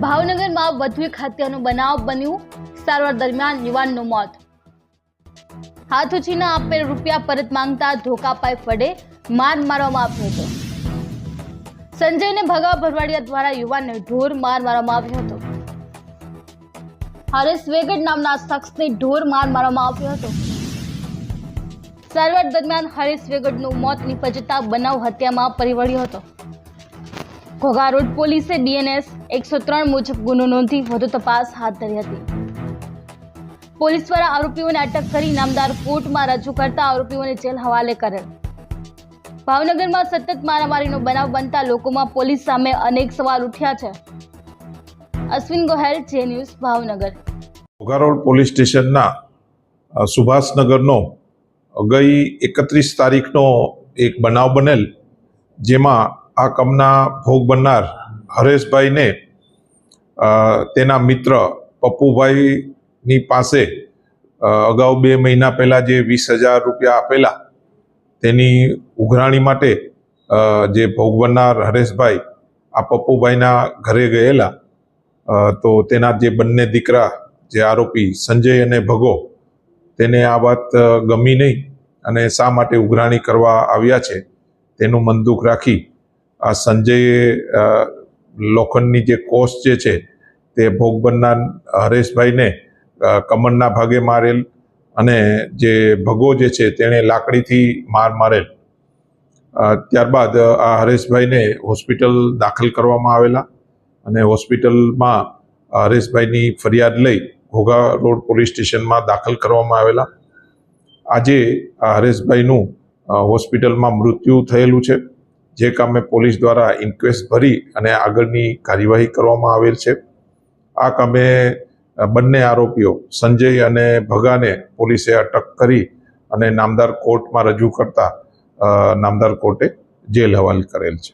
ભાવનગરમાં વધુ એક હત્યાનો બનાવ બન્યું. સારવાર દરમિયાન યુવાનનું મોત. હાથ ઉછીના આપેલ રૂપિયા પરત માંગતા ધોકાપાઈ ફડે માર મારવામાં આવ્યો હતો. સંજયને ભગા ભરવાડિયા દ્વારા યુવાનને ઢોર માર મારવામાં આવ્યો હતો. હરેશ વેગડ નામના શખ્સને ઢોર માર મારવામાં આવ્યો હતો. સારવાર દરમિયાન હરેશ વેગડનું મોત નિપજતા બનાવ હત્યામાં પરિવળ્યો હતો. ઘોઘા રોડ પોલીસે બીએનએસ એકસો ત્રણ મુજબ ગુનો નોંધી વધુ તપાસ હાથ ધરી હતી. પોલીસ દ્વારા આરોપીઓને અટક કરી નામદાર કોર્ટમાં રજૂ કરતા આરોપીઓને જેલ હવાલે કરેલ. ભાવનગરમાં સતત મારામારીનો બનાવ બનતા લોકોમાં પોલીસ સામે અનેક સવાલ ઉઠ્યા છે. અશ્વિન ગોહેલ, જે ન્યૂઝ ભાવનગર. ઘોઘારોડ પોલીસ સ્ટેશનના સુભાષનગરનો ગઈ એકત્રીસ તારીખનો એક બનાવ બનેલ, જેમાં આ કમના ભોગ બનનાર હરેશભાઈને તેના મિત્ર પપ્પુભાઈની પાસે અગાઉ બે મહિના પહેલાં જે વીસ હજાર રૂપિયા આપેલા, તેની ઉઘરાણી માટે જે ભોગ બનનાર હરેશભાઈ આ પપ્પુભાઈના ઘરે ગયેલા તો તેના જે બંને દીકરા, જે આરોપી સંજય અને ભગો, તેને આ વાત ગમી નહીં અને શા માટે ઉઘરાણી કરવા આવ્યા છે, તેનું મન દુઃખ રાખી આ સંજયે લોખંડની જે કોષ જે છે, તે ભોગ બનનાર હરેશભાઈને કમરના ભાગે મારેલ અને જે ભગો જે છે તેણે લાકડીથી માર મારેલ. ત્યારબાદ આ હરેશભાઈને હોસ્પિટલ દાખલ કરવામાં આવેલા અને હોસ્પિટલમાં હરેશભાઈની ફરિયાદ લઈ ઘોઘા રોડ પોલીસ સ્ટેશનમાં દાખલ કરવામાં આવેલા. આજે આ હરેશભાઈનું હોસ્પિટલમાં મૃત્યુ થયેલું છે. જે કામે પોલીસ દ્વારા ઇન્ક્વેસ્ટ ભરી અને આગળની કાર્યવાહી કરવામાં આવેલ છે. આ કામે બંને આરોપીઓ, સંજય અને ભગાને પોલીસે અટક કરી અને નામદાર કોર્ટમાં રજૂ કરતા નામદાર કોર્ટે જેલ હવાલ કરેલ છે.